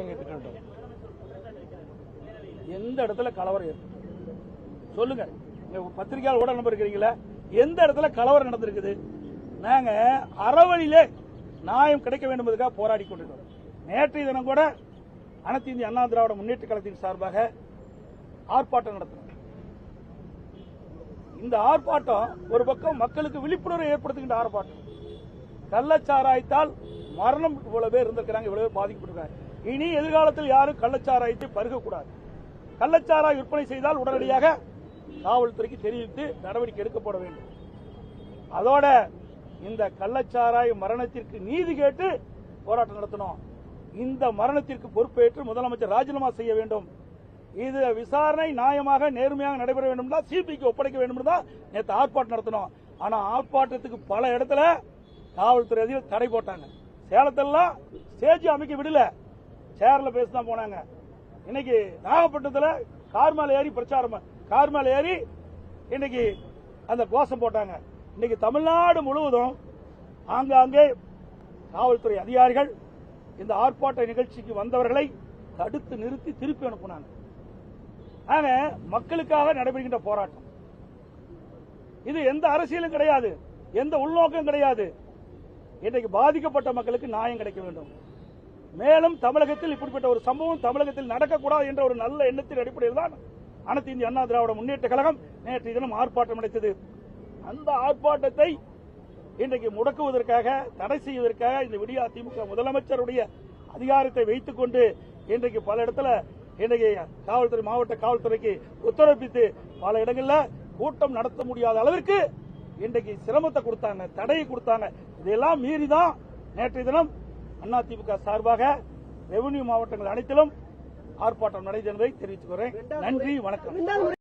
எங்க எந்த இடத்துல கலவரம் ஏற்படும் சொல்லுங்க. பத்திரிகையால் பத்திரிகையாளர் ஊடக நம்பர் இருக்கிறீங்களா எந்த இடத்துல கலவரம் நடந்திருக்குது? நாங்க அறவழியிலே நியாயம் கிடைக்க வேண்டும் போராடி கொண்டிருக்கிறோம். நேற்றைய தினம் கூட அனைத்து இந்திய அண்ணா திராவிட முன்னேற்ற கழகத்தின் சார்பாக ஆர்ப்பாட்டம் நடத்தினோம். இந்த ஆர்ப்பாட்டம் ஒரு பக்கம் மக்களுக்கு விழிப்புணர்வு ஏற்படுத்துகின்ற ஆர்ப்பாட்டம். கள்ளச்சாராயத்தால் மரணம் இவ்வளவு பேர் இருந்திருக்கிறாங்க இவ்வளவு பேர் பாதிக்கப்பட்டிருக்காங்க. இனி எதிர்காலத்தில் யாரும் கள்ளச்சாராயத்தை பருகக்கூடாது. கள்ளச்சாராய் விற்பனை செய்தால் உடனடியாக காவல்துறைக்கு தெரிவித்து நடவடிக்கை எடுக்கப்பட வேண்டும். அதோட இந்த கள்ளச்சாராய மரணத்திற்கு நீதி கேட்டு போராட்டம் நடத்தணும். இந்த மரணத்திற்கு பொறுப்பேற்று முதலமைச்சர் ராஜினாமா செய்ய வேண்டும். இது விசாரணை நியாயமாக நேர்மையாக நடைபெற வேண்டும் தான் சிபிக்கு ஒப்படைக்க வேண்டும் தான் நேற்று ஆர்ப்பாட்டம் நடத்தணும் ஆனா ஆர்ப்பாட்டத்துக்கு பல இடத்துல காவல்துறை அதிகாரிகள் தடை போட்டாங்க. சேலத்தெல்லாம் ஸ்டேஜ் அமைக்க விடல. சேர்ல பேசிதான் போனாங்க. இன்னைக்கு நாகப்பட்டினத்துல கார் மேல ஏறி பிரச்சாரம் கார் மேல ஏறி இன்னைக்கு அந்த கோஷம் போட்டாங்க. இன்னைக்கு தமிழ்நாடு முழுவதும் ஆங்காங்கே காவல்துறை அதிகாரிகள் இந்த ஆர்ப்பாட்ட நிகழ்ச்சிக்கு வந்தவர்களை தடுத்து நிறுத்தி திருப்பி அனுப்புனாங்க. ஆக மக்களுக்காக நடைபெறுகின்ற போராட்டம். இது எந்த அரசியலும் கிடையாது. எந்த உள்நோக்கம் கிடையாது. இன்றைக்கு பாதிக்கப்பட்ட மக்களுக்கு நியாயம் கிடைக்க வேண்டும். மேலும் தமிழகத்தில் இப்படிப்பட்ட ஒரு சம்பவம் தமிழகத்தில் நடக்கக்கூடாது என்ற ஒரு நல்ல எண்ணத்தின் அடிப்படையில் தான் அனைத்து இந்திய அண்ணா திராவிட முன்னேற்ற கழகம் நேற்று தினம் ஆர்ப்பாட்டம் நடத்தது அந்த ஆர்ப்பாட்டத்தை இன்றைக்கு முடக்குவதற்காக தடை செய்வதற்காக இந்த விடியா திமுக முதலமைச்சருடைய அதிகாரத்தை வைத்துக் கொண்டு இன்றைக்கு பல இடத்துல இன்றைக்கு காவல்துறை மாவட்ட காவல்துறைக்கு உத்தரப்பித்து பல இடங்களில் கூட்டம் நடத்த முடியாத அளவிற்கு இன்றைக்கு சிரமத்தை கொடுத்தாங்க தடையை கொடுத்தாங்க. இதெல்லாம் மீறிதான் நேற்றைய தினம் அதிமுக சார்பாக ரெவன்யூ மாவட்டங்கள் அனைத்திலும் ஆர்ப்பாட்டம் நடைபெறுவதை தெரிவித்துக் கொள்கிறேன். நன்றி வணக்கம்.